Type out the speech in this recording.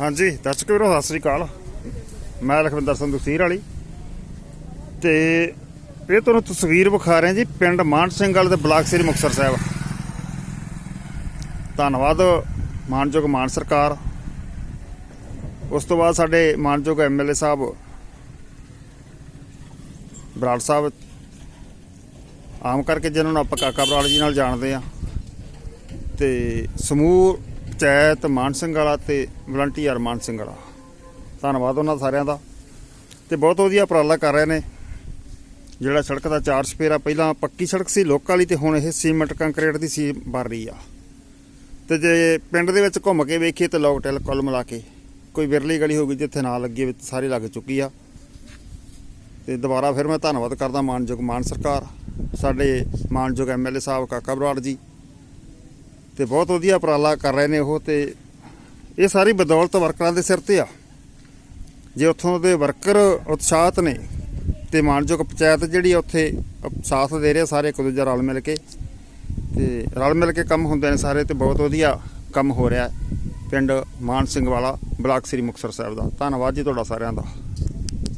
ਹਾਂਜੀ ਦਰਸ਼ਕ ਵੀਰੋ, ਸਤਿ ਸ੍ਰੀ ਅਕਾਲ। ਮੈਂ ਲਖਵਿੰਦਰ ਸਿੰਘ ਦਸੂਰ ਵਾਲੀ। ਤੇ ਇਹ ਤੁਹਾਨੂੰ ਤਸਵੀਰ ਵਿਖਾ ਰਿਹਾ ਜੀ, ਪਿੰਡ ਮਾਨ ਸਿੰਘ ਵਾਲੇ ਦੇ ਬਲਾਕ ਸ੍ਰੀ ਮੁਕਤਸਰ ਸਾਹਿਬ। ਧੰਨਵਾਦ, ਮਾਨਯੋਗ ਮਾਨ ਸਰਕਾਰ। ਉਸ ਤੋਂ ਬਾਅਦ ਸਾਡੇ ਮਾਨਯੋਗ ਐਮਐਲਏ ਸਾਹਿਬ, ਬਰਾੜ ਸਾਹਿਬ। ਆਮ ਕਰਕੇ ਜਿਹਨਾਂ ਨੂੰ ਆਪਾਂ ਕਾਕਾ ਬਰਾੜ ਜੀ ਨਾਲ ਜਾਣਦੇ ਆ ਤੇ ਸਮੂਹ ਪੰਚਾਇਤ ਮਾਨ ਸਿੰਘ ਵਾਲਾ ਤੇ ਵਲੰਟੀਅਰ ਮਾਨ ਸਿੰਘ ਵਾਲਾ। ਧੰਨਵਾਦ ਉਹਨਾਂ ਸਾਰਿਆਂ ਦਾ। ਤੇ ਬਹੁਤ ਵਧੀਆ ਉਪਰਾਲਾ ਕਰ ਰਹੇ ਨੇ। ਜਿਹੜਾ ਸੜਕ ਦਾ ਚਾਰ ਸਪੇਰਾ ਪਹਿਲਾਂ ਪੱਕੀ ਸੜਕ ਸੀ, ਲੋਕਾਂ ਵਾਲੀ ਤੇ ਹੁਣ ਇਹ ਸੀਮੈਂਟ ਕੰਕਰੀਟ ਦੀ ਸੀ ਬਣ ਰਹੀ ਆ। ਤੇ ਜੇ ਪਿੰਡ ਦੇ ਵਿੱਚ ਘੁੰਮ ਕੇ ਵੇਖੀਏ ਤੇ ਲੋਕ ਟੈਲ ਕੁੱਲ ਮਿਲਾ ਕੇ ਕੋਈ ਵਿਰਲੀ ਗਲੀ ਹੋਊਗੀ ਜਿੱਥੇ ਨਾ ਲੱਗੀ ਵਿੱਚ ਸਾਰੀ ਲੱਗ ਚੁੱਕੀ ਆ। ਤੇ ਦੁਬਾਰਾ ਫਿਰ ਮੈਂ ਧੰਨਵਾਦ ਕਰਦਾ ਮਾਨਯੋਗ ਮਾਨ ਸਰਕਾਰ, ਸਾਡੇ ਮਾਨਯੋਗ ਐਮਐਲਏ ਸਾਹਿਬ ਕਾਕਾ ਬਰਾੜ ਜੀ ਤੇ ਬਹੁਤ ਵਧੀਆ ਉਪਰਾਲਾ ਕਰ ਰਹੇ ਨੇ ਉਹ ਤੇ ਇਹ ਸਾਰੀ ਬਦੌਲਤ ਵਰਕਰਾਂ ਦੇ ਸਿਰ ਤੇ ਆ। ਜੇ ਉੱਥੋਂ ਦੇ ਵਰਕਰ ਉਤਸ਼ਾਹਤ ਨੇ ਤੇ ਮਾਨਯੋਗ ਪੰਚਾਇਤ ਜਿਹੜੀ ਆ ਉੱਥੇ ਸਾਥ ਦੇ ਰਹੇ ਆ ਸਾਰੇ ਇੱਕ ਦੂਜਾ ਰਲ ਮਿਲ ਕੇ ਤੇ ਰਲ ਮਿਲ ਕੇ ਕੰਮ ਹੁੰਦੇ ਨੇ ਸਾਰੇ ਤੇ ਬਹੁਤ ਵਧੀਆ ਕੰਮ ਹੋ ਰਿਹਾ ਪਿੰਡ ਮਾਨ ਸਿੰਘ ਵਾਲਾ, ਬਲਾਕ ਸ੍ਰੀ ਮੁਕਤਸਰ ਸਾਹਿਬ ਦਾ। ਧੰਨਵਾਦ ਜੀ ਤੁਹਾਡਾ ਸਾਰਿਆਂ ਦਾ।